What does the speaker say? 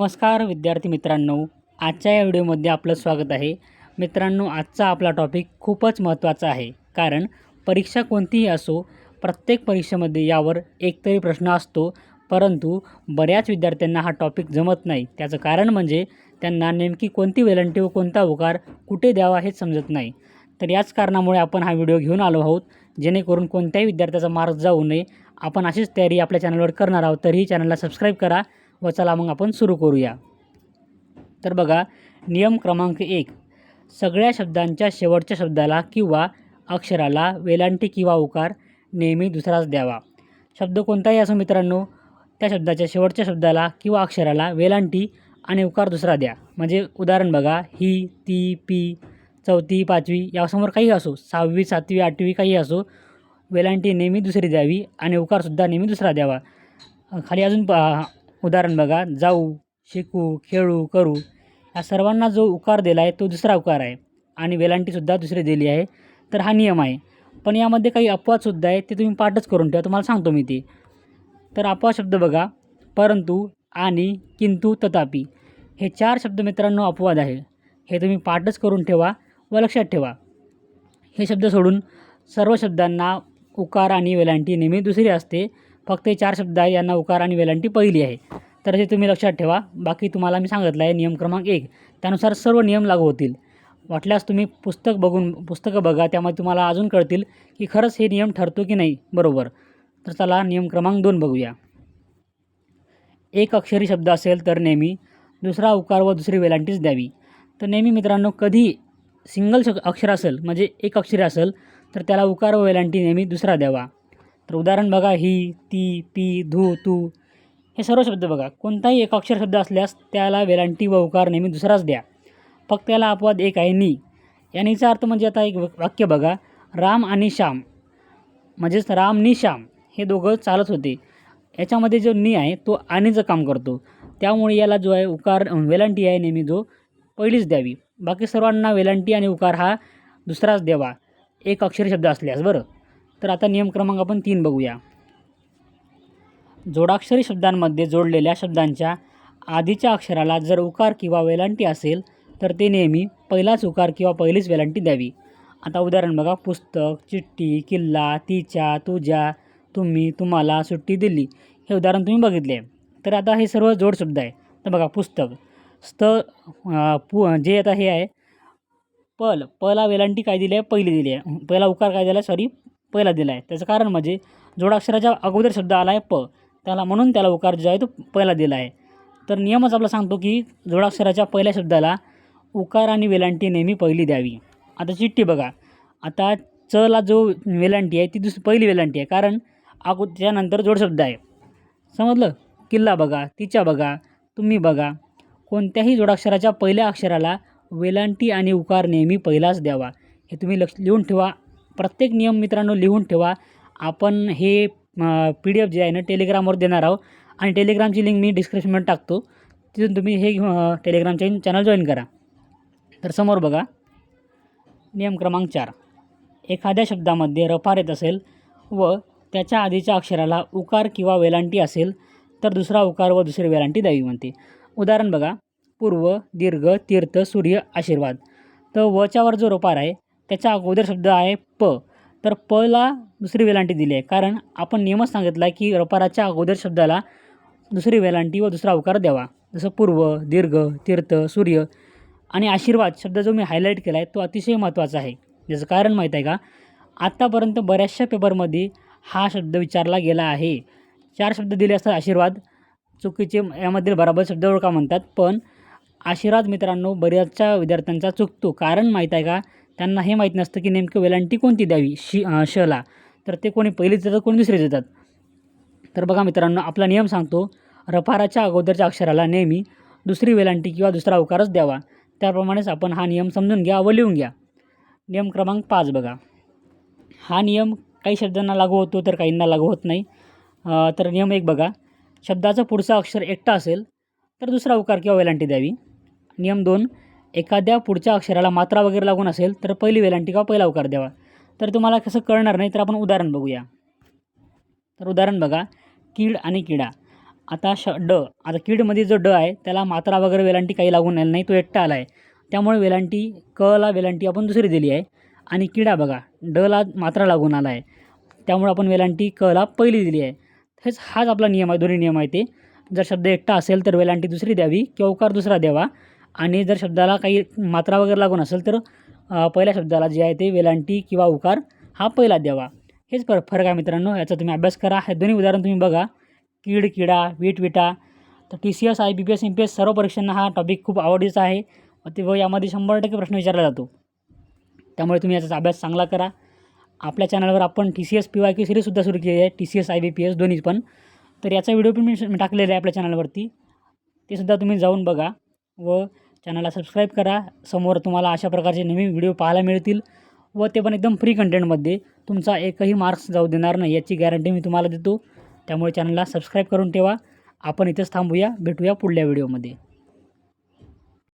नमस्कार विद्यार्थी मित्रांनो आजच्या या व्हिडिओमध्ये आपलं स्वागत आहे. मित्रांनो आजचा आपला टॉपिक खूपच महत्त्वाचा आहे. कारण परीक्षा कोणतीही असो प्रत्येक परीक्षेमध्ये यावर एकतरी प्रश्न असतो. परंतु बऱ्याच विद्यार्थ्यांना हा टॉपिक जमत नाही. त्याचं कारण म्हणजे त्यांना नेमकी कोणती वेलंटी व कोणता उकार कुठे द्यावा हेच समजत नाही. तर याच कारणामुळे आपण हा व्हिडिओ घेऊन आलो आहोत. जेणेकरून कोणत्याही विद्यार्थ्याचा मार्क जाऊ नये. आपण अशीच तयारी आपल्या चॅनलवर करणार आहोत. तरीही चॅनलला सबस्क्राईब करा. व चला मग आपण सुरू करूया. तर बघा नियम क्रमांक एक. सगळ्या शब्दांच्या शेवटच्या शब्दाला किंवा अक्षराला वेलांटी किंवा उकार नेहमी दुसराच द्यावा. शब्द कोणताही असो मित्रांनो त्या शब्दाच्या शेवटच्या शब्दाला किंवा अक्षराला वेलांटी आणि उकार दुसरा द्या. म्हणजे उदाहरण बघा ही ती पी चौथी पाचवी यासमोर काही असो सहावी सातवी आठवी काही असो वेलांटी नेहमी दुसरी द्यावी आणि उकारसुद्धा नेहमी दुसरा द्यावा. खाली अजून प उदाहरण बघा जाऊ शिकू खेळू करू या सर्वांना जो उकार दिला आहे तो दुसरा उकार आहे. आणि वेलांटीसुद्धा दुसरी दिली आहे. तर हा नियम आहे. पण यामध्ये काही अपवादसुद्धा आहे ते तुम्ही पाठच करून ठेवा तुम्हाला सांगतो मी ते. तर अपवाद शब्द बघा परंतु आणि किंतु तथापि. हे चार शब्द मित्रांनो अपवाद आहे. हे तुम्ही पाठच करून ठेवा व लक्षात ठेवा. हे शब्द सोडून सर्व शब्दांना उकार आणि वेलांटी नेहमी दुसरी असते. फक्त हे चार शब्द आहे यांना उकार आणि वेलांटी पहिली आहे. तर हे तुम्ही लक्षात ठेवा. बाकी तुम्हाला मी सांगितलं आहे नियम क्रमांक एक. त्यानुसार सर्व नियम लागू होतील. वाटल्यास तुम्ही पुस्तक बघून पुस्तकं बघा त्यामुळे तुम्हाला अजून कळतील की खरंच हे नियम ठरतो की नाही. बरोबर. तर चला नियम क्रमांक दोन बघूया. एक अक्षरी शब्द असेल तर नेहमी दुसरा उकार व दुसरी वेलांटीच द्यावी. तर नेहमी मित्रांनो कधी सिंगल श अक्षर असेल म्हणजे एक अक्षरी असेल तर त्याला उकार व वेलांटी नेहमी दुसरा द्यावा. तर उदाहरण बघा ही ती पी धू तू हे सर्व शब्द बघा. कोणताही एक अक्षर शब्द असल्यास त्याला वेलांटी व उकार नेहमी दुसराच द्या. फक्त त्याला अपवाद एक आहे नी. यानीचा अर्थ म्हणजे आता एक वाक्य बघा. राम आणि श्याम. म्हणजेच राम नि श्याम हे दोघं चालत होते. याच्यामध्ये जो नी आहे तो आणीचं काम करतो. त्यामुळे याला जो आहे उकार वेलांटी आहे नेहमी जो पहिलीच द्यावी. बाकी सर्वांना वेलांटी आणि उकार हा दुसराच द्यावा. एक अक्षर शब्द असल्यास बरं. तर आता नियम क्रमांक आपण तीन बघूया. जोडाक्षरी शब्दांमध्ये जोडलेल्या शब्दांच्या आधीच्या अक्षराला जर उकार किंवा वेलांटी असेल तर ते नेहमी पहिलाच उकार किंवा पहिलीच वेलांटी द्यावी. आता उदाहरण बघा पुस्तक चिठ्ठी किल्ला तिच्या तुझ्या तुम्ही तुम्हाला सुट्टी दिली. हे उदाहरण तुम्ही बघितले. तर आता हे सर्व जोड शब्द आहे. तर बघा पुस्तक. स्त पु जे आता हे आहे पल. पला वेलांटी काय दिली आहे? पहिली दिली आहे. पहिला उकार काय दिला आहे? सॉरी पहिला दिला आहे त्याचं कारण म्हणजे जोडाक्षराच्या अगोदर शब्द आला आहे प. त्याला म्हणून त्याला उकार जो आहे तो पहिला दिला आहे तर नियमच आपला सांगतो की जोडाक्षराच्या पहिल्या शब्दाला उकार आणि वेलांटी नेहमी पहिली द्यावी. आता चिठ्ठी बघा. आता चला जो वेलांटी आहे ती दुस पहिली वेलांटी आहे. कारण अगो त्यानंतर जोडशब्द आहे. समजलं? किल्ला बघा तिच्या बघा तुम्ही बघा. कोणत्याही जोडाक्षराच्या पहिल्या अक्षराला वेलांटी आणि उकार नेहमी पहिलाच द्यावा. हे तुम्ही लक्ष लिहून ठेवा. प्रत्येक नियम मित्रांनो लिहून ठेवा. आपण हे पी डी एफ जे आहे ना टेलिग्रामवर देणार आहोत. आणि टेलिग्रामची लिंक मी डिस्क्रिप्शनमध्ये टाकतो. तिथून तुम्ही हे टेलिग्रामचे चॅनल जॉईन करा. तर समोर बघा. नियम क्रमांक चार. एखाद्या शब्दामध्ये रफार येत असेल व त्याच्या आधीच्या अक्षराला उकार किंवा वेलांटी असेल तर दुसरा उकार व दुसरी वेलांटी द्यावी म्हणते. उदाहरण बघा. पूर्व दीर्घ तीर्थ सूर्य आशीर्वाद. तर वच्यावर जो रोपार आहे त्याच्या अगोदर शब्द आहे प. तर पला दुसरी वेलांटी दिली आहे. कारण आपण नियमच सांगितला आहे की रपाराच्या अगोदर शब्दाला दुसरी वेलांटी व दुसरा अवकार द्यावा. जसं पूर्व दीर्घ तीर्थ सूर्य आणि आशीर्वाद शब्द जो मी हायलाईट केला आहे तो अतिशय महत्त्वाचा आहे. ज्याचं कारण माहीत आहे का? आत्तापर्यंत बऱ्याचशा पेपरमध्ये हा शब्द विचारला गेला आहे. चार शब्द दिले असतात आशीर्वाद. चुकीचे यामधील बराबर शब्द ओळखा म्हणतात. पण आशीर्वाद मित्रांनो बऱ्याचशा विद्यार्थ्यांचा चुकतो. कारण माहीत आहे का? त्यांना हे माहीत नसतं की नेमकं वेलांटी कोणती द्यावी? शी शला. तर ते कोणी पहिलीच देतात कोणी दुसरीच देतात? तर बघा मित्रांनो आपला नियम सांगतो रफाराच्या अगोदरच्या अक्षराला नेहमी दुसरी वेलांटी किंवा दुसरा उकारच द्यावा. त्याप्रमाणेच आपण हा नियम समजून घ्या व लिहून घ्या. नियम क्रमांक पाच बघा. हा नियम काही शब्दांना लागू होतो तर काहींना लागू होत नाही. तर नियम एक बघा. शब्दाचं पुढचं अक्षर एकटा असेल तर दुसरा उकार किंवा वेलांटी द्यावी. नियम दोन एखाद्या पुढच्या अक्षराला मात्रा वगैरे लागून असेल तर पहिली वेलांटी किंवा पहिला उकार द्यावा. तर तुम्हाला कसं कळणार नाही तर आपण उदाहरण बघूया. तर उदाहरण बघा कीड आणि किडा. आता श ड आता कीडमध्ये जो ड आहे त्याला मात्रा वगैरे वेलांटी काही लागून आलेला नाही तो एकटा आला आहे त्यामुळे वेलांटी क ला वेलांटी आपण दुसरी दिली आहे. आणि किडा बघा ड ला मात्रा लागून आला आहे त्यामुळे आपण वेलांटी क ला पहिली दिली आहे. हेच हाच आपला नियम आहे दोन्ही नियम आहे ते. जर शब्द एकटा असेल तर वेलांटी दुसरी द्यावी किंवा उकार दुसरा द्यावा. आणि जर शब्दाला काही मात्रा वगैरे लागून असेल तर पहिल्या शब्दाला जे आहे ते वेलांटी किंवा उकार हा पहिला द्यावा. हेच फरक फरक आहे मित्रांनो याचा तुम्ही अभ्यास करा. हे दोन्ही उदाहरण तुम्ही बघा. कीड किडा वीट विटा. तर T C S I B P S M P S सर्व परीक्षांना हा टॉपिक खूप आवडीचा आहे. व ते व यामध्ये शंभर टक्के प्रश्न विचारला जातो. त्यामुळे तुम्ही याचा अभ्यास चांगला करा. आपल्या चॅनलवर आपण T C S P Y Q सिरीजसुद्धा सुरू केली आहे. T C S I B P S दोन्ही पण. तर याचा व्हिडिओ पण मी टाकलेला आहे आपल्या चॅनलवरती ते सुद्धा तुम्ही जाऊन बघा. व चॅनलला सबस्क्राईब करा. समोर तुम्हाला अशा प्रकारचे नवीन व्हिडिओ पाहायला मिळतील व ते पण एकदम फ्री कंटेंटमध्ये तुमचा एकही मार्क्स जाऊ देणार नाही याची गॅरंटी मी तुम्हाला देतो. त्यामुळे चॅनलला सबस्क्राईब करून ठेवा. आपण इथेच थांबूया. भेटूया पुढल्या व्हिडिओमध्ये